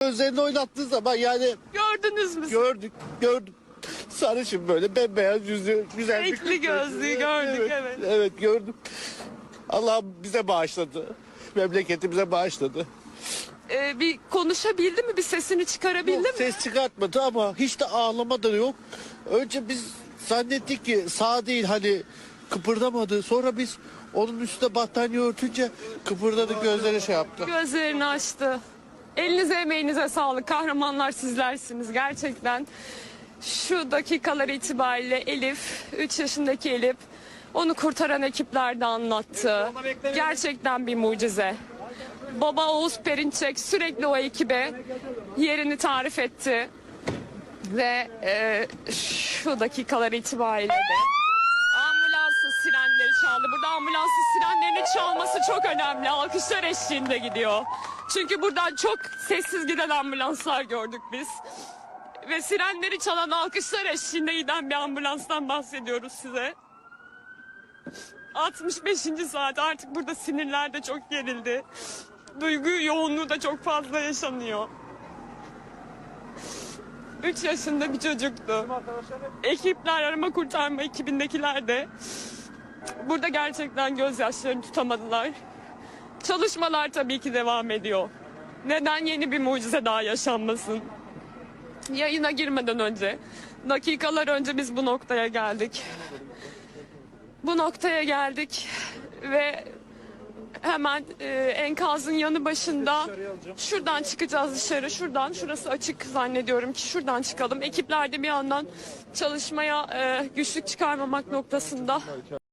Gözlerini oynattığı zaman yani Gördünüz mü? gördük, gördük. Sarışın böyle bembeyaz yüzü, güzel bir Renkli kız. gözlüğü gördük, evet. Evet gördüm. Allah bize bağışladı. Memleketimize bağışladı. Ee, bir konuşabildi mi? Bir sesini çıkarabildi mi? Ses çıkartmadı ama hiç de ağlama da yok. Önce biz zannettik ki sağ değil hani kıpırdamadı. Sonra biz onun üstüne battaniye örtünce kıpırdadı gözleri şey yaptı. Gözlerini açtı. Elinize emeğinize sağlık. Kahramanlar sizlersiniz gerçekten. Şu dakikalar itibariyle Elif, 3 yaşındaki Elif onu kurtaran ekipler de anlattı. Gerçekten bir mucize. Baba Oğuz Perinçek sürekli o ekibe yerini tarif etti. Ve e, şu dakikalar itibariyle de ambulansı sirenleri çaldı. Burada ambulansın sirenlerinin çalması çok önemli. Alkışlar eşliğinde gidiyor. Çünkü buradan çok sessiz giden ambulanslar gördük biz. Ve sirenleri çalan alkışlar eşliğinde giden bir ambulanstan bahsediyoruz size. 65. saat artık burada sinirler de çok gerildi. Duygu yoğunluğu da çok fazla yaşanıyor. 3 yaşında bir çocuktu. Ekipler arama kurtarma ekibindekiler de burada gerçekten gözyaşlarını tutamadılar. Çalışmalar tabii ki devam ediyor. Neden yeni bir mucize daha yaşanmasın? Yayına girmeden önce, dakikalar önce biz bu noktaya geldik. Bu noktaya geldik ve hemen e, enkazın yanı başında şuradan çıkacağız dışarı şuradan şurası açık zannediyorum ki şuradan çıkalım ekipler de bir yandan çalışmaya e, güçlük çıkarmamak noktasında